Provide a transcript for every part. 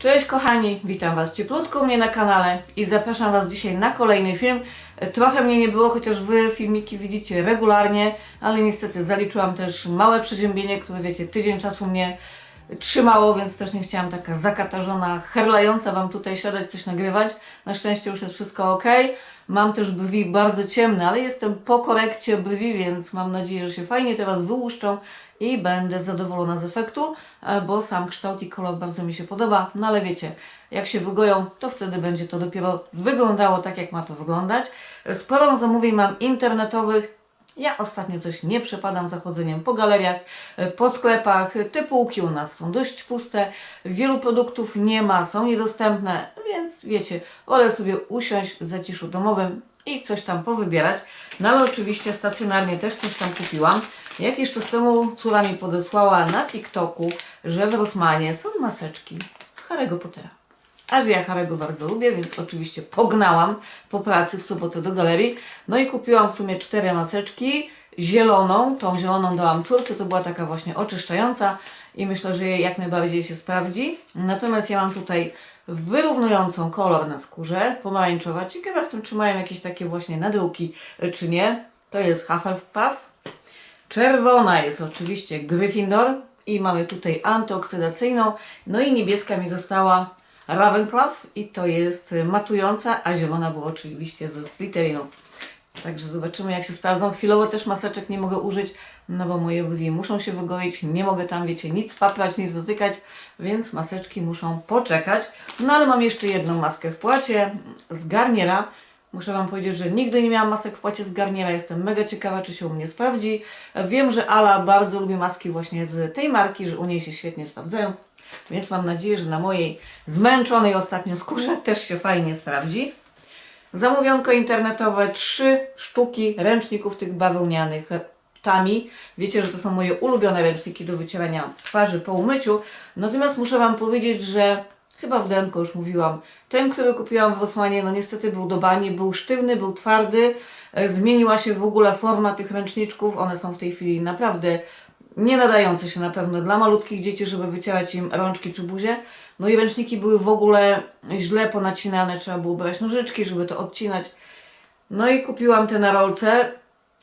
Cześć kochani, witam Was cieplutko u mnie na kanale i zapraszam Was dzisiaj na kolejny film. Trochę mnie nie było, chociaż Wy filmiki widzicie regularnie, ale niestety zaliczyłam też małe przeziębienie, które wiecie, tydzień czasu mnie trzymało, więc też nie chciałam taka zakatarzona, herlająca Wam tutaj siadać, coś nagrywać. Na szczęście już jest wszystko ok. Mam też brwi bardzo ciemne, ale jestem po korekcie brwi, więc mam nadzieję, że się fajnie teraz wyłuszczą i będę zadowolona z efektu, e, bo sam kształt i kolor bardzo mi się podoba. No ale wiecie, jak się wygoją, to wtedy będzie to dopiero wyglądało tak, jak ma to wyglądać. Sporo zamówień mam internetowych, ja ostatnio coś nie przepadam za chodzeniem po galeriach, e, po sklepach. Te półki u nas są dość puste, wielu produktów nie ma, są niedostępne, więc wiecie, wolę sobie usiąść w zaciszu domowym i coś tam powybierać. No ale oczywiście stacjonarnie też coś tam kupiłam. Jakiś czas temu córa mi podesłała na TikToku, że w Rosmanie są maseczki z Harry'ego Pottera. A że ja Harego bardzo lubię, więc oczywiście pognałam po pracy w sobotę do galerii. No i kupiłam w sumie cztery maseczki. Zieloną, tą zieloną dałam córce, to była taka właśnie oczyszczająca i myślę, że jak najbardziej się sprawdzi. Natomiast ja mam tutaj wyrównującą kolor na skórze, pomarańczowa. Ciekawa jestem, czy mają jakieś takie właśnie nadruki, y, czy nie. To jest Hufflepuff. Czerwona jest oczywiście Gryffindor i mamy tutaj antyoksydacyjną. No i niebieska mi została Ravenclaw i to jest matująca, a zielona była oczywiście ze Slytherinu. Także zobaczymy jak się sprawdzą. Chwilowo też maseczek nie mogę użyć, no bo moje brwi muszą się wygoić, nie mogę tam, wiecie, nic paprać, nic dotykać, więc maseczki muszą poczekać. No ale mam jeszcze jedną maskę w płacie z Garniera. Muszę Wam powiedzieć, że nigdy nie miałam masek w płacie z Garniera. Jestem mega ciekawa, czy się u mnie sprawdzi. Wiem, że Ala bardzo lubi maski właśnie z tej marki, że u niej się świetnie sprawdzają. Więc mam nadzieję, że na mojej zmęczonej ostatnio skórze też się fajnie sprawdzi. Zamówionko internetowe, trzy sztuki ręczników tych bawełnianych Tami. Wiecie, że to są moje ulubione ręczniki do wycierania twarzy po umyciu. Natomiast muszę Wam powiedzieć, że chyba w demko już mówiłam, ten, który kupiłam w Osmanie, no niestety był do bani, był sztywny, był twardy. E, Zmieniła się w ogóle forma tych ręczniczków. One są w tej chwili naprawdę nie nadające się na pewno dla malutkich dzieci, żeby wycierać im rączki czy buzię. No i ręczniki były w ogóle źle ponacinane, trzeba było brać nożyczki, żeby to odcinać. No i kupiłam te na rolce.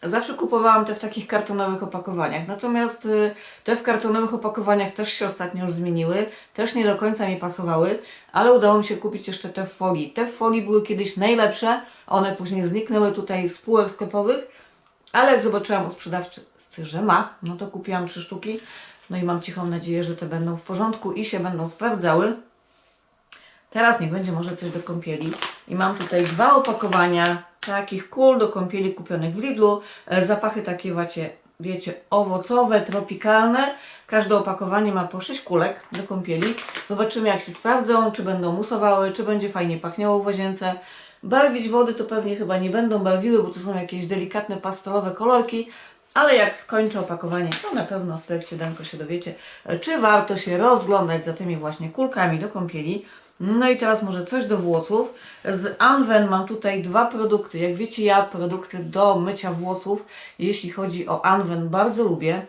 Zawsze kupowałam te w takich kartonowych opakowaniach. Natomiast y, te w kartonowych opakowaniach też się ostatnio już zmieniły. Też nie do końca mi pasowały, ale udało mi się kupić jeszcze te w folii. Te w folii były kiedyś najlepsze. One później zniknęły tutaj z półek sklepowych. Ale jak zobaczyłam u sprzedawcy, że ma, no to kupiłam trzy sztuki. No i mam cichą nadzieję, że te będą w porządku i się będą sprawdzały. Teraz niech będzie może coś do kąpieli. I mam tutaj dwa opakowania takich kul do kąpieli kupionych w Lidlu. E, Zapachy takie wacie, wiecie, owocowe, tropikalne. Każde opakowanie ma po 6 kulek do kąpieli. Zobaczymy jak się sprawdzą, czy będą musowały, czy będzie fajnie pachniało w łazience. Barwić wody to pewnie chyba nie będą barwiły, bo to są jakieś delikatne pastelowe kolorki. Ale jak skończę opakowanie, to na pewno w projekcie Danko się dowiecie, e, czy warto się rozglądać za tymi właśnie kulkami do kąpieli. No i teraz może coś do włosów. Z Anwen mam tutaj dwa produkty. Jak wiecie, ja produkty do mycia włosów, jeśli chodzi o Anwen, bardzo lubię.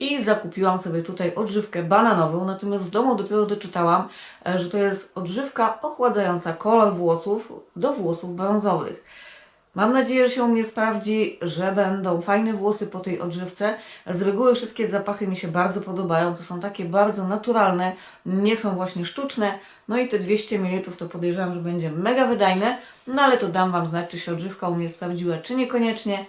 I zakupiłam sobie tutaj odżywkę bananową, natomiast w domu dopiero doczytałam, e, że to jest odżywka ochładzająca kolor włosów do włosów brązowych. Mam nadzieję, że się u mnie sprawdzi, że będą fajne włosy po tej odżywce. Z reguły wszystkie zapachy mi się bardzo podobają. To są takie bardzo naturalne, nie są właśnie sztuczne. No i te 200 ml to podejrzewam, że będzie mega wydajne. No ale to dam Wam znać, czy się odżywka u mnie sprawdziła, czy niekoniecznie.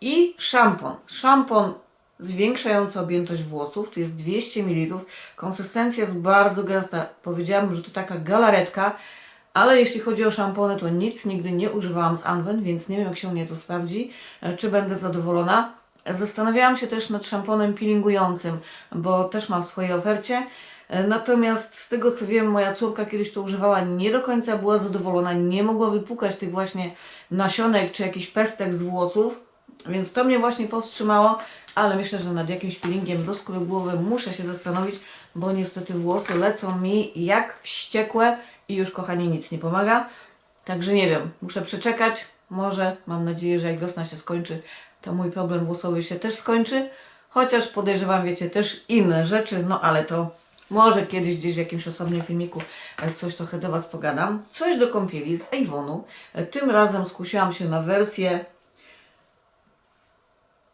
I szampon. Szampon zwiększający objętość włosów, to jest 200 ml. Konsystencja jest bardzo gęsta. Powiedziałabym, że to taka galaretka. Ale jeśli chodzi o szampony, to nic nigdy nie używałam z Anwen, więc nie wiem jak się u mnie to sprawdzi, e, czy będę zadowolona. Zastanawiałam się też nad szamponem peelingującym, bo też mam w swojej ofercie. E, Natomiast z tego co wiem, moja córka kiedyś to używała, nie do końca była zadowolona, nie mogła wypukać tych właśnie nasionek czy jakichś pestek z włosów, więc to mnie właśnie powstrzymało, ale myślę, że nad jakimś peelingiem do skóry głowy muszę się zastanowić, bo niestety włosy lecą mi jak wściekłe i już kochanie nic nie pomaga. Także nie wiem, muszę przeczekać. Może, mam nadzieję, że jak wiosna się skończy, to mój problem włosowy się też skończy. Chociaż podejrzewam, wiecie, też inne rzeczy, no ale to Może kiedyś gdzieś w jakimś osobnym filmiku coś trochę do Was pogadam. Coś do kąpieli z Avonu. Tym razem skusiłam się na wersję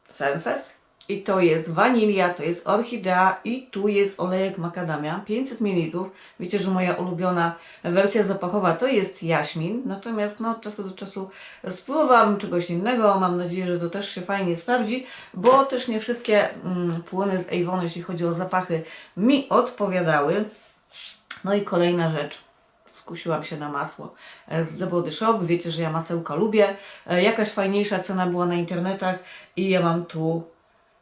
Senses. I to jest wanilia, to jest orchidea i tu jest olejek makadamia, 500 ml. Wiecie, że moja ulubiona wersja zapachowa to jest jaśmin, natomiast no, od czasu do czasu spróbowałabym czegoś innego. Mam nadzieję, że to też się fajnie sprawdzi, bo też nie wszystkie mm, płyny z Avon, jeśli chodzi o zapachy, mi odpowiadały. No i kolejna rzecz skusiłam się na masło e, z The Body Shop. Wiecie, że ja masełka lubię. E, Jakaś fajniejsza cena była na internetach i ja mam tu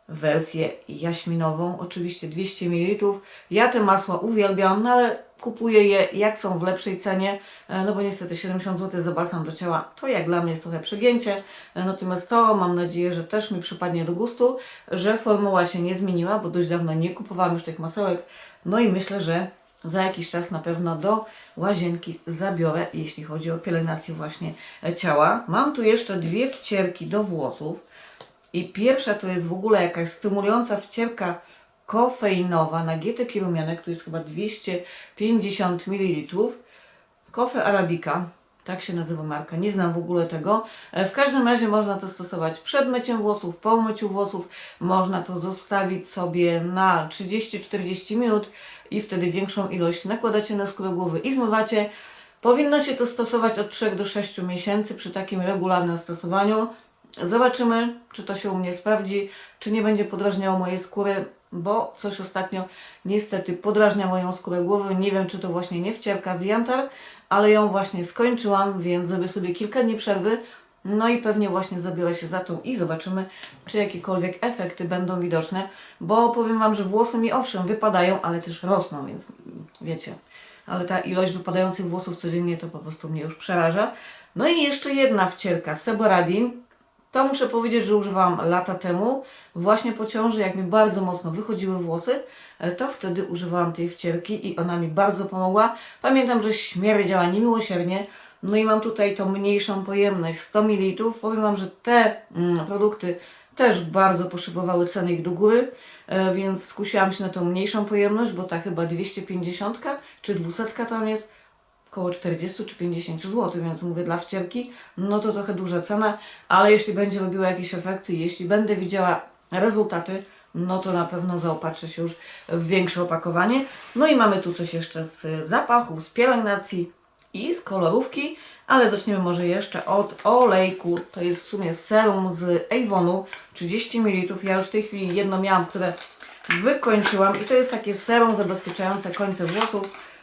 wersję jaśminową, oczywiście 200 ml. Ja te masła uwielbiam, no ale kupuję je jak są w lepszej cenie, e, no bo niestety 70 zł za balsam do ciała to jak dla mnie jest trochę przegięcie, E, natomiast to mam nadzieję, że też mi przypadnie do gustu, że formuła się nie zmieniła, bo dość dawno nie kupowałam już tych masełek, no i myślę, że za jakiś czas na pewno do łazienki zabiorę, jeśli chodzi o pielęgnację właśnie ciała. Mam tu jeszcze dwie wcierki do włosów. I pierwsza to jest w ogóle jakaś stymulująca wcierka kofeinowa na gietyki rumianek, tu jest chyba 250 ml. Kofe Arabica, tak się nazywa marka, nie znam w ogóle tego. E, W każdym razie można to stosować przed myciem włosów, po myciu włosów. Można to zostawić sobie na 30-40 minut i wtedy większą ilość nakładacie na skórę głowy i zmywacie. Powinno się to stosować od 3 do 6 miesięcy przy takim regularnym stosowaniu. Zobaczymy, czy to się u mnie sprawdzi, czy nie będzie podrażniało mojej skóry, bo coś ostatnio niestety podrażnia moją skórę głowy. Nie wiem, czy to właśnie nie wcierka z Jantar, ale ją właśnie skończyłam, więc zrobię sobie kilka dni przerwy. No i pewnie właśnie zabiorę się za tą i zobaczymy, czy jakiekolwiek efekty będą widoczne, bo powiem Wam, że włosy mi owszem wypadają, ale też rosną, więc wiecie. Ale ta ilość wypadających włosów codziennie to po prostu mnie już przeraża. No i jeszcze jedna wcierka, Seboradin. To muszę powiedzieć, że używałam lata temu, właśnie po ciąży, jak mi bardzo mocno wychodziły włosy, e, to wtedy używałam tej wcierki i ona mi bardzo pomogła. Pamiętam, że śmierdziała niemiłosiernie, no i mam tutaj tą mniejszą pojemność, 100 ml. Powiem Wam, że te mm, produkty też bardzo poszybowały ceny ich do góry, e, więc skusiłam się na tą mniejszą pojemność, bo ta chyba 250 czy 200 tam jest około 40 czy 50 zł, więc mówię dla wcierki, no to trochę duża cena, ale jeśli będzie robiła jakieś efekty, jeśli będę widziała rezultaty, no to na pewno zaopatrzę się już w większe opakowanie. No i mamy tu coś jeszcze z zapachów, z pielęgnacji i z kolorówki, ale zaczniemy może jeszcze od olejku. To jest w sumie serum z Avonu, 30 ml. Ja już w tej chwili jedno miałam, które wykończyłam i to jest takie serum zabezpieczające końce włosów.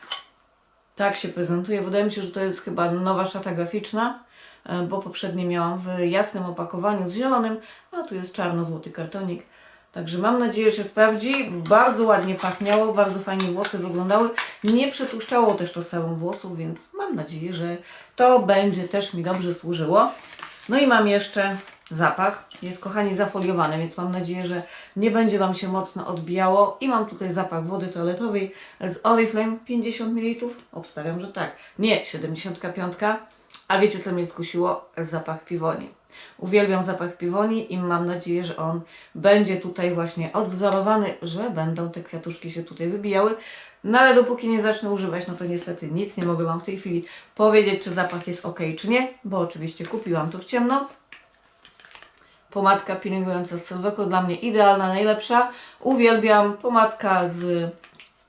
Tak się prezentuje. Wydaje mi się, że to jest chyba nowa szata graficzna, e, bo poprzednie miałam w jasnym opakowaniu z zielonym, a tu jest czarno-złoty kartonik. Także mam nadzieję, że się sprawdzi. Bardzo ładnie pachniało, bardzo fajnie włosy wyglądały. Nie przetłuszczało też to serum włosów, więc mam nadzieję, że to będzie też mi dobrze służyło. No i mam jeszcze zapach. Jest, kochani, zafoliowany, więc mam nadzieję, że nie będzie Wam się mocno odbijało. I mam tutaj zapach wody toaletowej z Oriflame 50 ml. Obstawiam, że tak. Nie, 75. A wiecie, co mnie skusiło? Zapach piwoni. Uwielbiam zapach piwoni i mam nadzieję, że on będzie tutaj właśnie odwzorowany, że będą te kwiatuszki się tutaj wybijały. No ale dopóki nie zacznę używać, no to niestety nic nie mogę Wam w tej chwili powiedzieć, czy zapach jest ok, czy nie, bo oczywiście kupiłam to w ciemno. Pomadka pielęgnująca z Sylweco dla mnie idealna, najlepsza. Uwielbiam pomadka z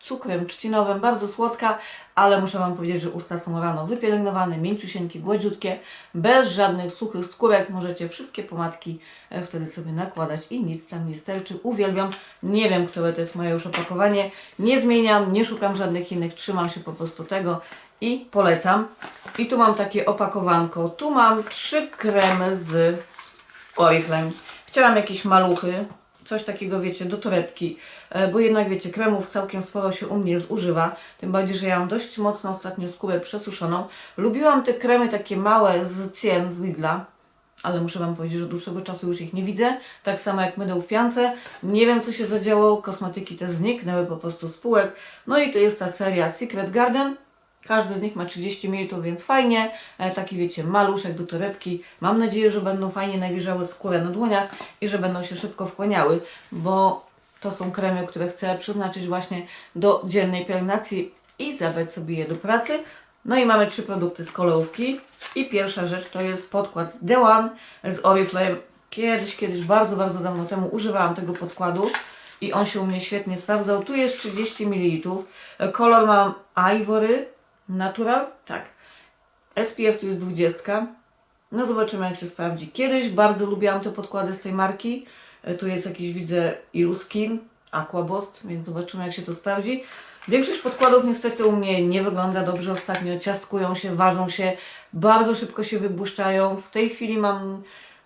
cukrem trzcinowym, bardzo słodka, ale muszę Wam powiedzieć, że usta są rano wypielęgnowane, mięciusieńkie, gładziutkie, bez żadnych suchych skórek. Możecie wszystkie pomadki e, wtedy sobie nakładać i nic tam nie sterczy. Uwielbiam, nie wiem, które to jest moje już opakowanie, nie zmieniam, nie szukam żadnych innych, trzymam się po prostu tego i polecam. I tu mam takie opakowanko, tu mam trzy kremy z Oriflame. Chciałam jakieś maluchy, coś takiego, wiecie, do torebki, e, bo jednak, wiecie, kremów całkiem sporo się u mnie zużywa, tym bardziej, że ja mam dość mocno ostatnio skórę przesuszoną. Lubiłam te kremy takie małe z cien, z Lidla, ale muszę Wam powiedzieć, że od dłuższego czasu już ich nie widzę, tak samo jak mydeł w piance. Nie wiem, co się zadziało, kosmetyki te zniknęły po prostu z półek. No i to jest ta seria Secret Garden. Każdy z nich ma 30 ml, więc fajnie. E, taki wiecie, maluszek do torebki. Mam nadzieję, że będą fajnie nawilżały skórę na dłoniach i że będą się szybko wchłaniały, bo to są kremy, które chcę przeznaczyć właśnie do dziennej pielęgnacji i zabrać sobie je do pracy. No i mamy trzy produkty z kolorówki. I pierwsza rzecz to jest podkład The One z Oriflame. Kiedyś, kiedyś, bardzo, bardzo dawno temu używałam tego podkładu i on się u mnie świetnie sprawdzał. Tu jest 30 ml. Kolor mam Ivory Natural, tak. SPF tu jest 20. No zobaczymy jak się sprawdzi. Kiedyś bardzo lubiłam te podkłady z tej marki. E, Tu jest jakiś, widzę, Illuskin, Aquabost, więc zobaczymy jak się to sprawdzi. Większość podkładów niestety u mnie nie wygląda dobrze ostatnio. Ciastkują się, ważą się, bardzo szybko się wybłyszczają. W tej chwili mam,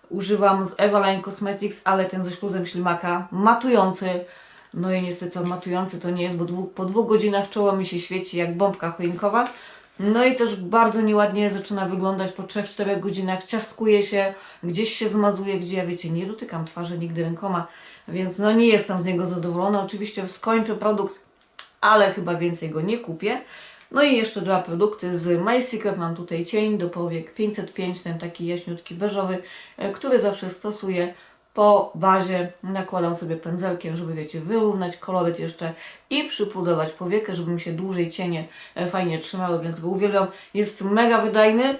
używam z Evaline Cosmetics, ale ten ze śluzem ślimaka, matujący. No i niestety matujący to nie jest, bo po dwóch godzinach czoło mi się świeci jak bombka choinkowa. No i też bardzo nieładnie zaczyna wyglądać po 3-4 godzinach, ciastkuje się, gdzieś się zmazuje, gdzie ja wiecie, nie dotykam twarzy nigdy rękoma, więc no nie jestem z niego zadowolona. Oczywiście skończę produkt, ale chyba więcej go nie kupię. No i jeszcze dwa produkty z My Secret. Mam tutaj cień do powiek 505, ten taki jaśniutki beżowy, e, który zawsze stosuję po bazie. Nakładam sobie pędzelkiem, żeby wiecie, wyrównać koloryt jeszcze i przypudrować powiekę, żeby mi się dłużej cienie e, fajnie trzymały, więc go uwielbiam. Jest mega wydajny,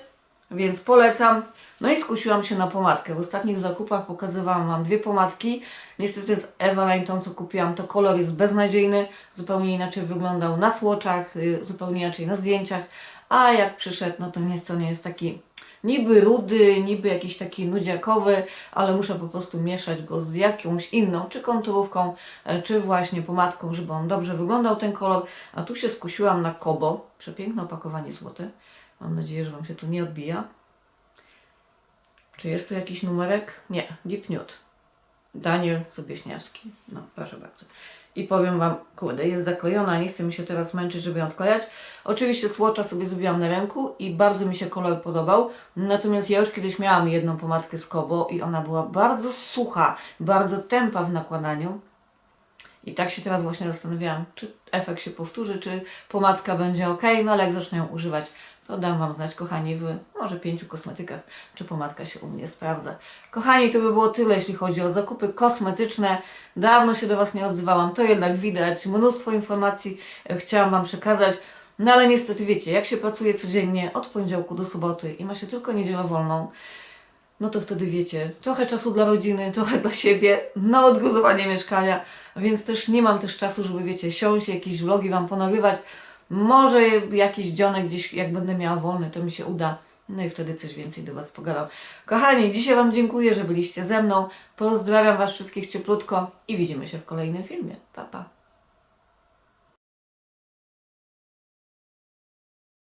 więc polecam. No i skusiłam się na pomadkę. W ostatnich zakupach pokazywałam Wam dwie pomadki. Niestety z Evaline, tą co kupiłam, to kolor jest beznadziejny. Zupełnie inaczej wyglądał na słoczach, y, zupełnie inaczej na zdjęciach. A jak przyszedł, no to nie, to nie jest taki niby rudy, niby jakiś taki nudziakowy, ale muszę po prostu mieszać go z jakąś inną, czy konturówką, e, czy właśnie pomadką, żeby on dobrze wyglądał ten kolor. A tu się skusiłam na Kobo. Przepiękne opakowanie złote. Mam nadzieję, że Wam się tu nie odbija. Czy jest tu jakiś numerek? Nie, Deep Nude. Daniel Sobieśniawski. No, proszę bardzo. I powiem Wam, kurde, jest zaklejona, nie chcę mi się teraz męczyć, żeby ją odklejać. Oczywiście słocza sobie zrobiłam na ręku i bardzo mi się kolor podobał. Natomiast ja już kiedyś miałam jedną pomadkę z Kobo i ona była bardzo sucha, bardzo tępa w nakładaniu. I tak się teraz właśnie zastanawiałam, czy efekt się powtórzy, czy pomadka będzie ok, no ale jak zacznę ją używać, to dam Wam znać, kochani, w może pięciu kosmetykach, czy pomadka się u mnie sprawdza. Kochani, to by było tyle, jeśli chodzi o zakupy kosmetyczne. Dawno się do Was nie odzywałam, to jednak widać. Mnóstwo informacji e, chciałam Wam przekazać. No ale niestety wiecie, jak się pracuje codziennie od poniedziałku do soboty i ma się tylko niedzielę wolną, no to wtedy wiecie, trochę czasu dla rodziny, trochę dla siebie, na odgruzowanie mieszkania, więc też nie mam też czasu, żeby wiecie, siąść, jakieś vlogi Wam ponagrywać. Może jakiś dzionek gdzieś, jak będę miała wolny, to mi się uda. No i wtedy coś więcej do Was pogadam. Kochani, dzisiaj Wam dziękuję, że byliście ze mną. Pozdrawiam Was wszystkich cieplutko i widzimy się w kolejnym filmie. Pa, pa.